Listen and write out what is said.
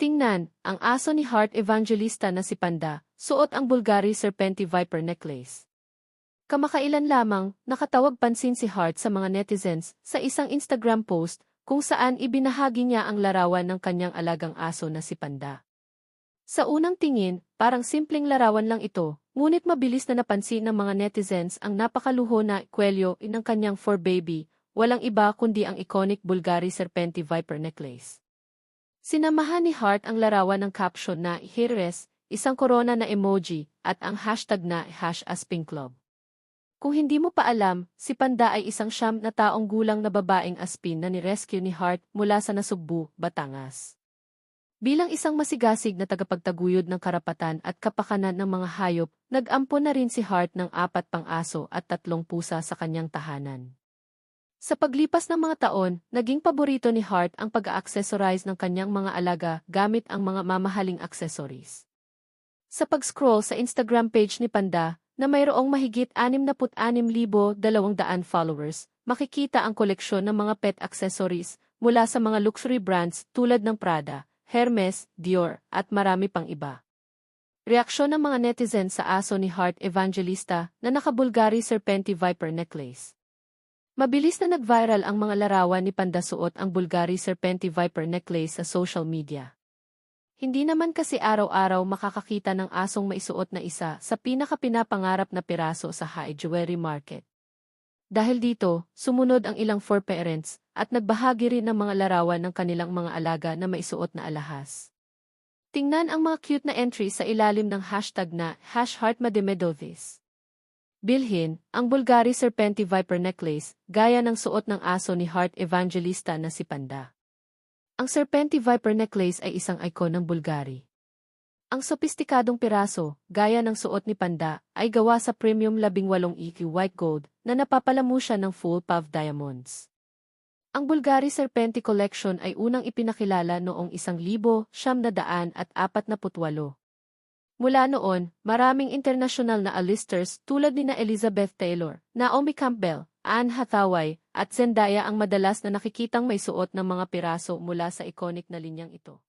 Tingnan, ang aso ni Heart Evangelista na si Panda, suot ang Bulgari Serpenti Viper necklace. Kamakailan lamang, nakatawag pansin si Heart sa mga netizens sa isang Instagram post kung saan ibinahagi niya ang larawan ng kanyang alagang aso na si Panda. Sa unang tingin, parang simpleng larawan lang ito, ngunit mabilis na napansin ng mga netizens ang napakaluho na kwelyo ng kanyang for baby, walang iba kundi ang iconic Bulgari Serpenti Viper necklace. Sinamahan ni Hart ang larawan ng caption na Heres, isang corona na emoji, at ang hashtag na hash Asping Club. Kung hindi mo pa alam, si Panda ay isang siyam na taong gulang na babaeng aspin na ni-rescue ni Hart mula sa Nasugbu, Batangas. Bilang isang masigasig na tagapagtaguyod ng karapatan at kapakanan ng mga hayop, nag-ampon na rin si Hart ng apat pang aso at tatlong pusa sa kanyang tahanan. Sa paglipas ng mga taon, naging paborito ni Hart ang pag-accessorize ng kanyang mga alaga gamit ang mga mamahaling accessories. Sa pag-scroll sa Instagram page ni Panda, na mayroong mahigit 66,200 followers, makikita ang koleksyon ng mga pet accessories mula sa mga luxury brands tulad ng Prada, Hermes, Dior, at marami pang iba. Reaksyon ng mga netizen sa aso ni Hart Evangelista na nakabulgari Serpenti Viper necklace. Mabilis na nag-viral ang mga larawan ni Panda suot ang Bulgari Serpenti Viper necklace sa social media. Hindi naman kasi araw-araw makakakita ng asong maisuot na isa sa pinakapinapangarap na piraso sa high jewelry market. Dahil dito, sumunod ang ilang for parents at nagbahagi rin ng mga larawan ng kanilang mga alaga na maisuot na alahas. Tingnan ang mga cute na entries sa ilalim ng hashtag na hash. Bilhin, ang Bulgari Serpenti Viper Necklace, gaya ng suot ng aso ni Heart Evangelista na si Panda. Ang Serpenti Viper Necklace ay isang icon ng Bulgari. Ang sopistikadong piraso, gaya ng suot ni Panda, ay gawa sa premium 18 EQ white gold na napapalamusya ng full puff diamonds. Ang Bulgari Serpenti Collection ay unang ipinakilala noong 1,000 Mula noon, maraming international na alisters tulad ni na Elizabeth Taylor, Naomi Campbell, Anne Hathaway, at Zendaya ang madalas na nakikitang may suot ng mga piraso mula sa iconic na linyang ito.